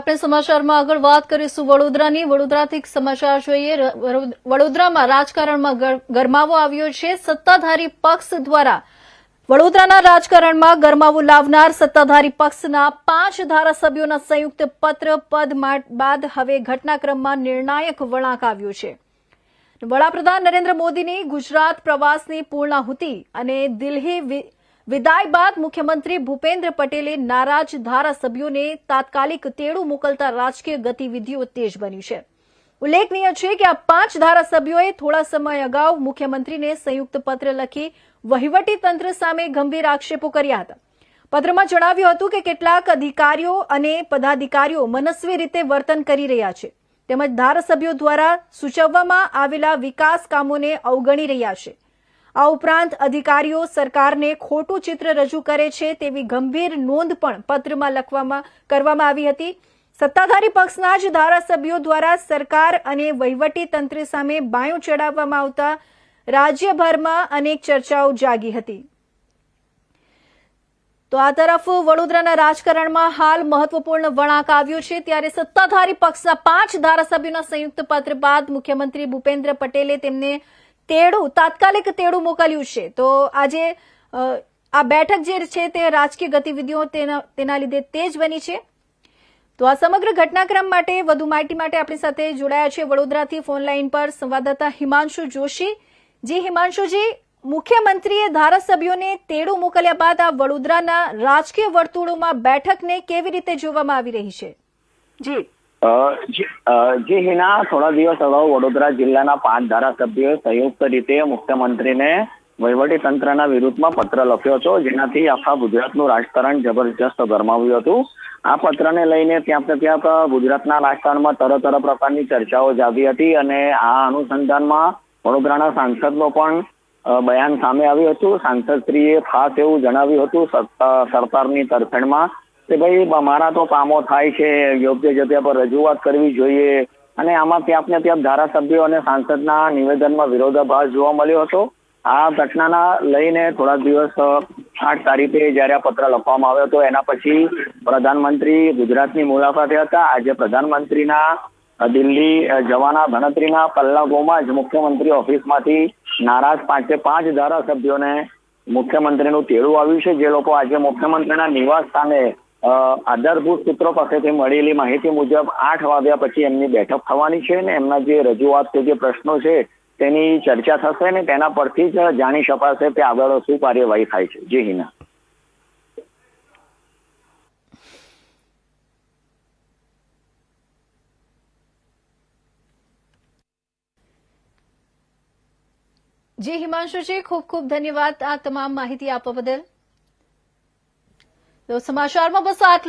આપણે સમાચારમાં આગળ વાત કરીશું. વડોદરાની વડોદરાથી સમાચાર જોઈએ. વડોદરામાં રાજકારણમાં ગરમાવો આવ્યો છે. સત્તાધારી પક્ષ દ્વારા વડોદરાના રાજકારણમાં ગરમાવો લાવનાર સત્તાધારી પક્ષના પાંચ ધારાસભ્યોના સંયુક્ત પત્ર પદ બાદ હવે ઘટનાક્રમમાં નિર્ણાયક વળાંક આવ્યો છે. વડાપ્રધાન નરેન્દ્ર મોદીની ગુજરાત પ્રવાસની પૂર્ણાહુતિ અને દિલ્હી વિદાય બાદ મુખ્યમંત્રી ભૂપેન્દ્ર પટેલે નારાજ ધારાસભ્યોને તાત્કાલિક તેડું મોકલતા રાજકીય ગતિવિધિઓ તેજ બની છે. ઉલ્લેખનીય છે કે આ પાંચ ધારાસભ્યોએ થોડા સમય અગાઉ મુખ્યમંત્રીને સંયુક્ત પત્ર લખી વહીવટી તંત્ર સામે ગંભીર આક્ષેપો કર્યા હતા. પત્રમાં જણાવ્યું હતું કે કેટલાક અધિકારીઓ અને પદાધિકારીઓ મનસ્વી રીતે વર્તન કરી રહ્યા છે. તેમજ ધારાસભ્યો દ્વારા સૂચવવામાં આવેલા વિકાસ કામોને અવગણી રહ્યા છે. આ ઉપરાંત અધિકારીઓ સરકારને ખોટું ચિત્ર રજૂ કરે છે તેવી ગંભીર નોંધ પણ પત્રમાં લખવામાં, કરવામાં આવી હતી. સત્તાધારી પક્ષના જ ધારાસભ્યો દ્વારા સરકાર અને વહીવટી સામે બાયું ચડાવવામાં આવતા રાજ્યભરમાં અનેક ચર્ચાઓ જાગી હતી. તો આ તરફ વડોદરાના રાજકારણમાં હાલ મહત્વપૂર્ણ વળાંક આવ્યો છે. ત્યારે સત્તાધારી પક્ષના પાંચ ધારાસભ્યોના સંયુક્ત પત્ર બાદ મુખ્યમંત્રી ભૂપેન્દ્ર પટેલે તેમને તેડું, તાત્કાલિક તેડું મોકલ્યું છે. તો આજે આ બેઠક જે છે તે રાજકીય ગતિવિધિઓ તેના લીધે તેજ બની છે. તો આ સમગ્ર ઘટનાક્રમ માટે વધુ માહિતી માટે આપણી સાથે જોડાયા છે વડોદરાથી ફોન લાઈન પર સંવાદદાતા હિમાંશુ જોશી. જી હિમાંશુજી, મુખ્યમંત્રીએ ધારાસભ્યોને તેડું મોકલ્યા બાદ આ વડોદરાના રાજકીય વર્તુળોમાં બેઠકને કેવી રીતે જોવામાં આવી રહી છે? જી જી હિના થોડા દિવસ અગાઉ વડોદરા જિલ્લાના પાંચ ધારાસભ્યોએ સંયુક્ત રીતે મુખ્યમંત્રીને વહીવટી તંત્રના વિરુદ્ધમાં પત્ર લખ્યો હતો, જેનાથી આખા ગુજરાતનું રાજકારણ જબરજસ્ત ગરમાવ્યું હતું. આ પત્રને લઈને ને ત્યાં ગુજરાતના રાજકારણમાં તરહ તરહ પ્રકારની ચર્ચાઓ જાગી હતી અને આ અનુસંધાનમાં વડોદરાના સાંસદનો પણ બયાન સામે આવ્યું હતું. સાંસદશ્રીએ ખાસ એવું જણાવ્યું હતું સરકારની તરફેણમાં કે ભાઈ મારા તો કામો થાય છે, યોગ્ય જગ્યા પર રજૂઆત કરવી જોઈએ. અને આમાં ત્યાં ક્યાંક ધારાસભ્યો અને સાંસદના નિવેદનમાં વિરોધાભાસ જોવા મળ્યો હતો. આ ઘટનાના લઈને થોડા દિવસ આઠ તારીખે જ્યારે આ પત્ર લખવામાં આવ્યો હતો, એના પછી પ્રધાનમંત્રી ગુજરાતની મુલાકાતે હતા. આજે પ્રધાનમંત્રીના દિલ્હી જવાના ગણતરીના કલાકોમાં જ મુખ્યમંત્રી ઓફિસમાંથી નારાજ પાંચે પાંચ ધારાસભ્યોને મુખ્યમંત્રીનું તેડું આવ્યું છે. જે લોકો આજે મુખ્યમંત્રીના નિવાસ સ્થાને આધારભૂત સૂત્રો પાસેથી મળેલી માહિતી મુજબ આઠ વાગ્યા પછી એમની બેઠક થવાની છે ને એમના જે રજૂઆત કે જે પ્રશ્નો છે તેની ચર્ચા થશે ને તેના પરથી જ જાણી શકાશે કે આગળ શું કાર્યવાહી થાય છે. જી હિના જી હિમાંશુજી, ખૂબ ખૂબ ધન્યવાદ આ તમામ માહિતી આપવા બદલ. તો સમાચારમાં બસ આટલું